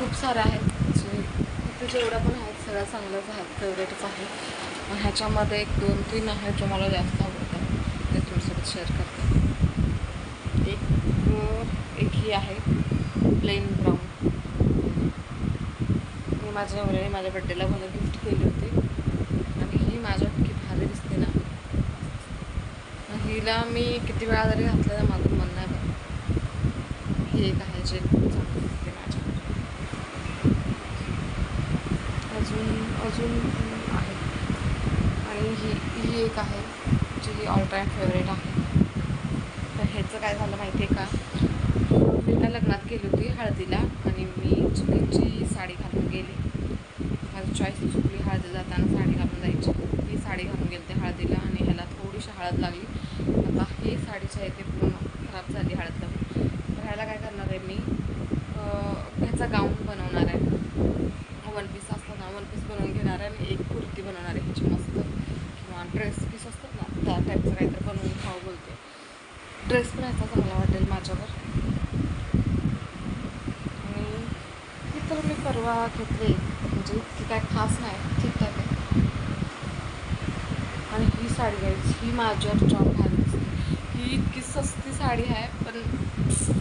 खूप साऱ्या आहेत जे इथे जेवढ्या पण आहेत सगळ्या चांगल्याच आहेत फेवरेटच आहेत ह्याच्यामध्ये एक दोन तीन आहेत जो मला जास्त आवडतात ते तुमच्यासोबत शेअर करते. एक एक ही आहे. प्लेन ब्राऊन मी माझ्या मुलाने माझ्या बड्डेला मला गिफ्ट केली होती. आणि ही माझ्या इतकी भारी दिसते ना. हिला मी किती वेळा जरी घातलं तर माझं मन नाही ही एक आहे जे खूप चांगली दिसते माझ्या. अजून अजून आहे. आणि ही ही एक आहे जी ही ऑल टाईम फेवरेट आहे. तर ह्याचं काय झालं माहिती आहे का? मी ना लग्नात गेली होती हळदीला आणि मी चुकीची साडी घालून गेली. माझी चॉईस चुकली हळदी जाताना साडी घालून जायची. मी साडी घालून गेली हळदीला आणि ह्याला थोडीशी हळद लागली आता ही साडीच्या इथे पूर्ण खराब झाली हळद लागून तर ह्याला काय करणार आहे मी अं, ह्याचा गाऊन बनवणार आहे वन पीस असतात ना वन पीस बनवून घेणार आहे आणि एक कुर्ती बनवणार आहे ह्याची मस्त किंवा ड्रेस पीस असतात ना त्या टाईपचं काहीतरी बनवून खाऊ बोलते. ड्रेस पण ह्याचा चांगला वाटेल माझ्यावर. आणि ही तर मी परवा घेतली. म्हणजे इतकी काय खास नाही ठीकठाक आहे. आणि ही साडी आहे ही माझ्यावर जॉब घाल दिसते. ही इतकी सस्ती साडी आहे पण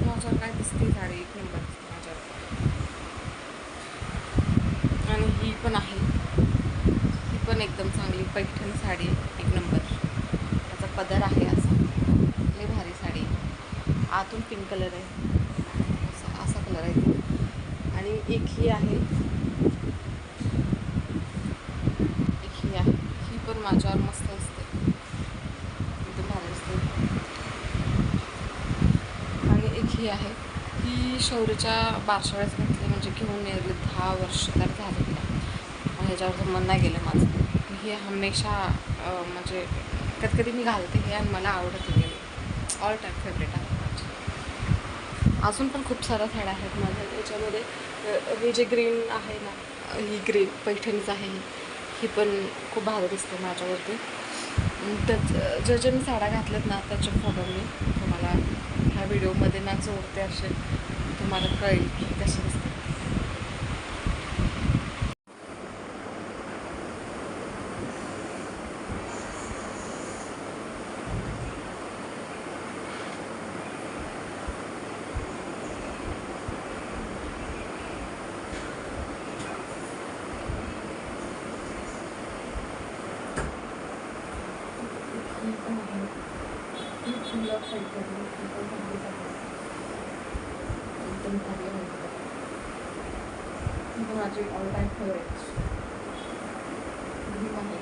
माझ्यावर काय दिसते साडी एक नंबर दिसते माझ्यावर. आणि ही पण आहे. पण एकदम चांगली पैठण साडी एक नंबर. त्याचा पदर आहे असा. लई भारी साडी. आतून पिंक कलर आहे. असा असा कलर आहे आणि एक ही आहे. एक ही आहे. ही पण माझ्यावर मस्त असते. एकदम भारी असते. आणि एक ही आहे. ही शौर्यच्या बारशा घेतली घातली म्हणजे घेऊन गेली दहा वर्ष तर झाले ह्याच्यावर मन नाही गेलं माझं. हे हमेशा म्हणजे कधी कधी मी घालते हे आणि मला आवडत हे ऑल टाईम फेवरेट आहे माझी. अजून पण खूप साऱ्या साड्या आहेत माझ्या. याच्यामध्ये हे जे ग्रीन आहे ना ही ग्रीन पैठणीच आहे. ही ही पण खूप भारी दिसते माझ्यावरती. त्याच ज्या ज्या मी साड्या घातल्यात ना त्याचे फोटो मी तुम्हाला ह्या व्हिडिओमध्ये ना जोडते असे. तुम्हाला कळेल की कसे दिसतात ही पण आहे ही फुलं पैठणी ही पण चांगलीच आहे एकदम चांगली आहे ही पण माझी ऑल टाईम फेवरेट ही आहे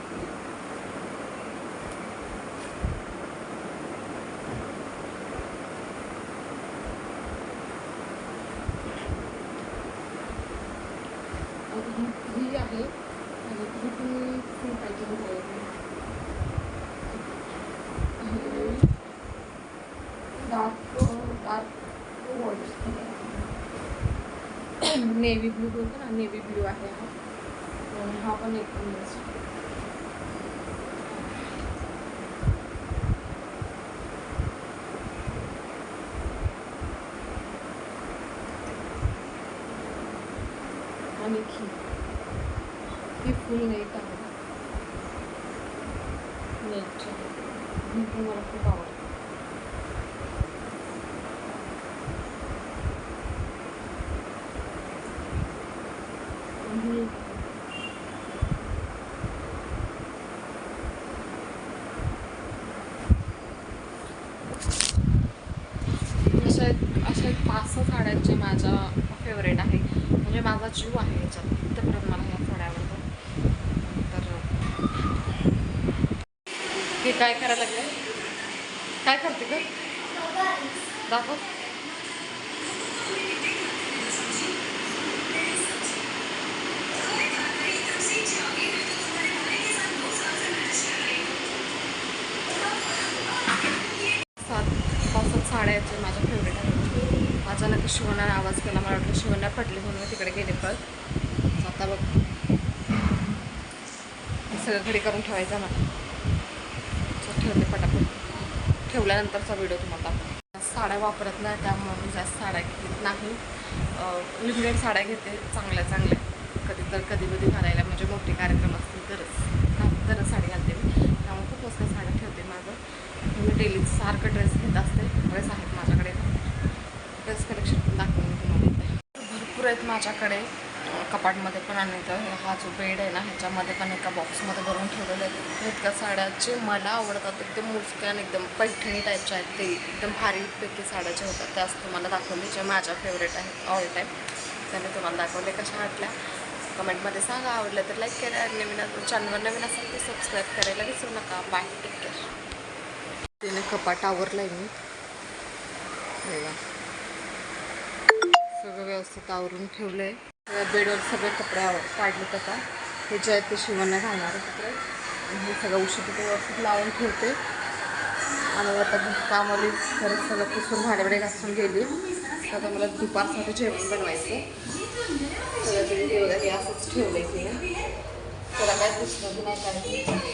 आणि ही ही आहे आणि ही पण फुल पैठणी नेव्ही ब्लू बोलतो ना नेव्ही ब्लू आहे हा. हा पण एकदम बेस्ट आणि खी ही फुल नेट आहे नेटची ही पण मला खूप आवडते. आणि अशा एक एक पाच सहा आहेत जे माझ्या फेवरेट आहे. म्हणजे माझा जीव आहे याच्यात. इथपर्यंत मला ह्या साड्या आवडतात. तर हे काय करायला लागेल काय करते का दाखव. साड्या आहेत माझ्या फेवरेट आहेत. अचानक शिवण्याने आवाज केला मला वाटलं शिवण्या पडली म्हणून मी तिकडे गेले पळत आता बघ. सगळं घडी करून ठेवायचं मला. चल, ठेवते पटापट. ठेवल्यानंतरचा व्हिडिओ तुम्हाला साड्या वापरत नाही त्यामुळे मी जास्त साड्या घेत नाही. लिमिटेड साड्या घेते चांगल्या चांगल्या. कधी तर कधी कधी घालायला म्हणजे मोठे कार्यक्रम असतील तरच साडी घालते मी त्यामुळे खूप वस्तू साड्या ठेवते माझं सारखं ड्रेस घेत असते. ड्रेस आहेत माझ्याकडे. ड्रेस कलेक्शन पण दाखवून तुम्हाला येते भरपूर आहेत माझ्याकडे. कपाटमध्ये पण आणि इथं. हा जो बेड आहे ना ह्याच्यामध्ये पण एका बॉक्समध्ये भरून ठेवलेले आहेत. इतक्या साड्याचे मला आवडतात. एकदम आणि एकदम पैठणी टाईपच्या आहेत ते. एकदम भारीपैकी साड्या ज्या होतात. त्याच तुम्हाला दाखवले जे माझ्या फेवरेट आहेत ऑल टाईम त्याने तुम्हाला दाखवले कशा वाटल्या. कमेंटमध्ये सांगा. आवडलं तर लाईक करा. नवीन चॅनलवर नवीन असेल तर सबस्क्राईब करायला विसरू नका. बाय टेक केअर त्याने कपाट आवरलाय आहे मी. हे बघा. सगळं व्यवस्थित आवरून ठेवलं आहे बेडवर सगळे कपडे आव काढलेत आता. हे जे आहेत ते शिवणं घालणार आहे हे सगळं औषध व्यवस्थित लावून ठेवते. आणि आता कामाली खरंच सगळं पुसून भाड्याकडे घासून गेली. आता मला दुपारसाठी जेवण बनवायचं सगळं तिने हे बघा हे असंच ठेवलं आहे तिने त्याला काय पुसलं नाही काय?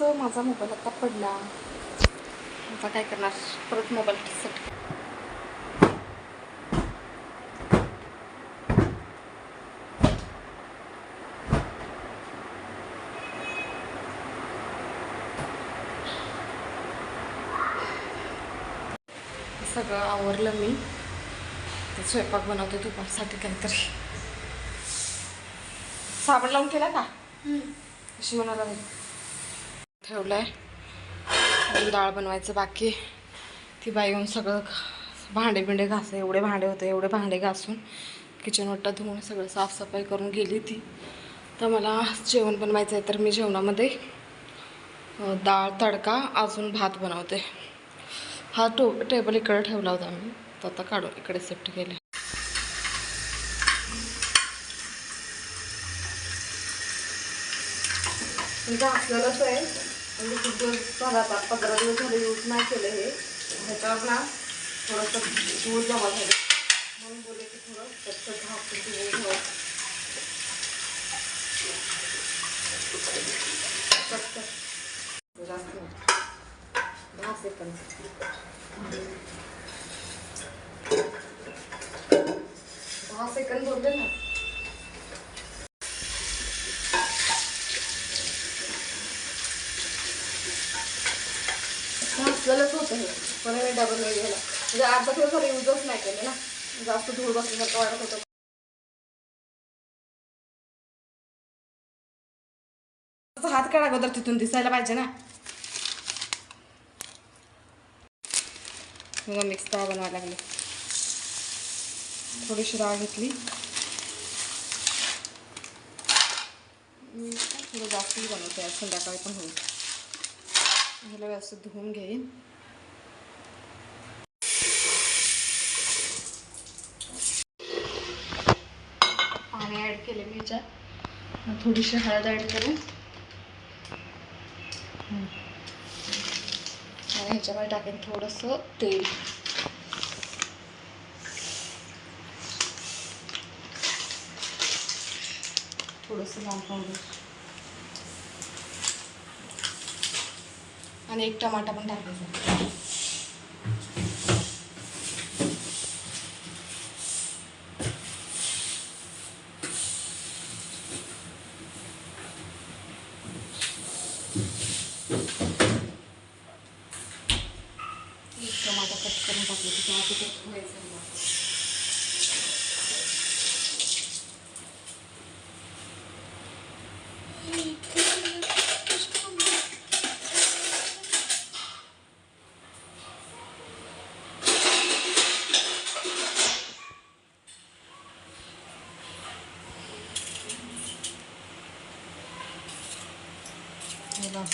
असं माझा मोबाईल आता पडला. आता काय करणार? परत मोबाईल सेट सगळं आवरलं मी. ते स्वयंपाक बनवते दुपारसाठी काहीतरी. साबण लावून केला का? कशी म्हणाला ठेवलंय. अजून डाळ बनवायचं बाकी. ती बाई येऊन सगळं भांडे बिंडे घास एवढे भांडे होते एवढे भांडे घासून किचन वट्टा धुवून सगळं साफसफाई करून गेली ती. तर मला जेवण बनवायचं आहे तर मी जेवणामध्ये डाळ तडका अजून भात बनवते. हा टो टेबल इकडे ठेवला होता मी. तर आता काढून इकडे शिफ्ट केले म्हणजे आहे. म्हणजे खूप दिवस झाला आता? पंधरा दिवस झाले यूज नाही केलं हे. ह्याच्यावर ना थोडंसं दूध जमा झालं म्हणून बोलले की थोडं त्याचं झाकून तुम्ही घ्यावं. जास्त. दहा सेकंद दहा सेकंद बोलले ना. असलेलंच होतं हे. म्हणून मी डबल नाही घ्यायला म्हणजे अर्धा दिवस झाला युजच नाही केले ना. म्हणजे जास्त धूळ बसल्यासारखं वाटत होतं. हात काढा अगोदर तिथून दिसायला पाहिजे ना. बघा मिक्स डाळ बनवायला लागली. थोडीशी डाळ घेतली. थोडं जास्तही बनवते. आज संध्याकाळी पण होईल. ह्याला व्यवस्थित धुवून घेईन. पाणी ॲड केले मी ह्याच्यात थोडीशी हळद ॲड करेन. आणि ह्याच्यामध्ये टाकेन थोडंसं तेल. थोडंसं लाल पावडर. आणि एक टमाटा पण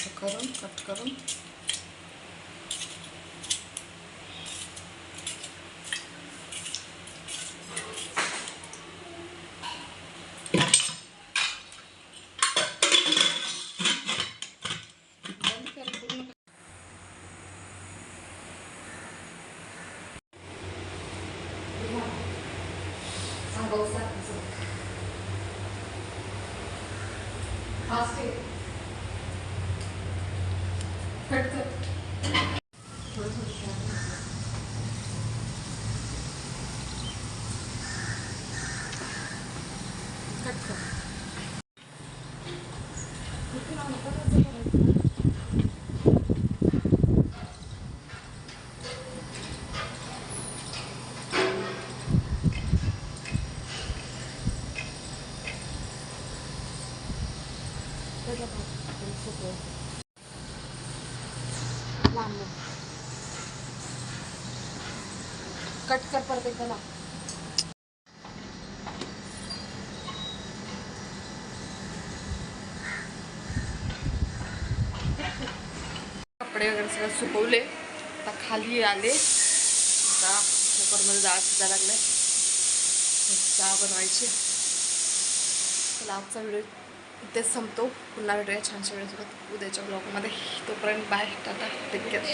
त्याला असं करून कट करून बंद Perfecto. कट परत एकदा लाव कपडे वगैरे सगळं सुकवले. आता खाली आले. आता कुकरमध्ये डाळ शिजायला लागले चहा बनवायची. चला आजचा व्हिडिओ इथेच संपतो. पुन्हा भेटूया छानशा वेळेसोबत. उद्याच्या ब्लॉगमध्ये तोपर्यंत बाय टाटा टेक केअर